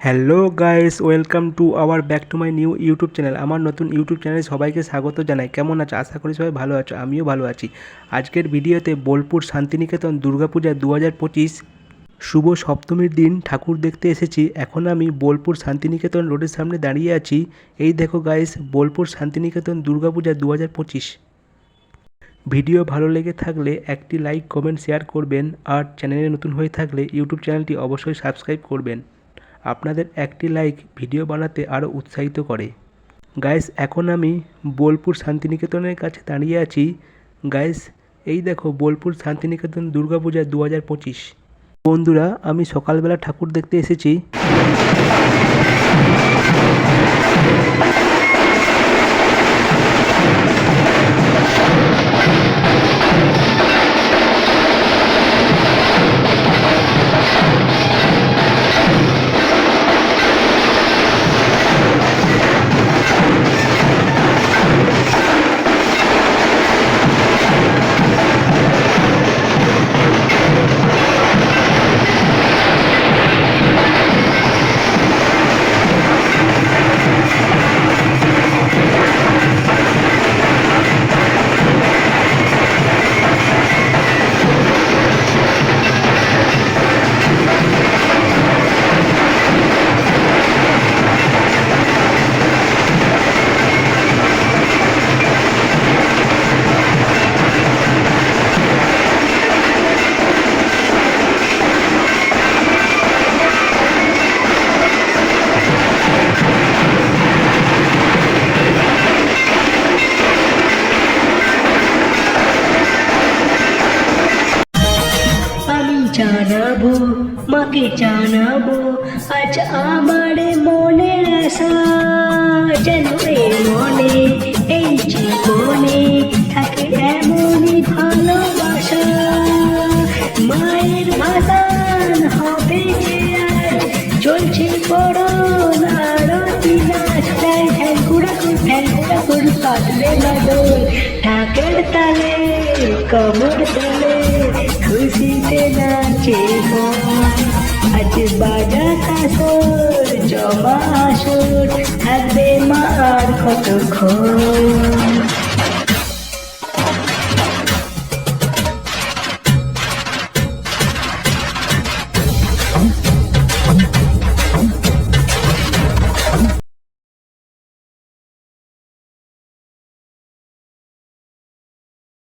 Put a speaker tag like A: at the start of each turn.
A: Hello guys, welcome to our back to my new YouTube channel. আমার নতুন YouTube চ্যানেলে সবাইকে স্বাগত জানাই। কেমন আছো? আশা করি সবাই ভালো আছো, আমিও ভালো আছি। আজকের ভিডিওতে বোলপুর শান্তিনিকেতন দুর্গাপূজা দু হাজার পঁচিশ শুভ সপ্তমীর দিন। ঠাকুর দেখতে এসেছি। এখন আমি বোলপুর শান্তিনিকেতন রোডের সামনে দাঁড়িয়ে আছি। এই দেখো গাইস, বোলপুর শান্তিনিকেতন দুর্গাপূজা দু হাজার পঁচিশ। ভিডিও ভালো লেগে থাকলে একটি লাইক, কমেন্ট, শেয়ার করবেন। আর চ্যানেলে নতুন হয়ে থাকলে ইউটিউব চ্যানেলটি অবশ্যই সাবস্ক্রাইব করবেন। আপনাদের একটি লাইক ভিডিও বানাতে আরও উৎসাহিত করে। গাইস এখন আমি বোলপুর শান্তিনিকেতনের কাছে দাঁড়িয়ে আছি। গাইস এই দেখো বোলপুর শান্তিনিকেতন দুর্গাপূজা দু হাজার পঁচিশ। বন্ধুরা, আমি সকালবেলা ঠাকুর দেখতে এসেছি।
B: জানাব, মাকে জানাব, আজ আমার মনের আশা। যেন এ মনে, এই জীবনে থাকে এমনই ভালোবাসা। মায়ের ভাতান হবে যে আজ, চলছে বড় আরতি নাচ। ঠ্যাং ঠ্যাং কুড়াকুর ঠ্যাং কুড়াকুর কাটলে না দোল ঢাকের তালে কমর তালে। নাচে মন আজ বাজা কাসর জমা আসর থাকবে মার কতক্ষণ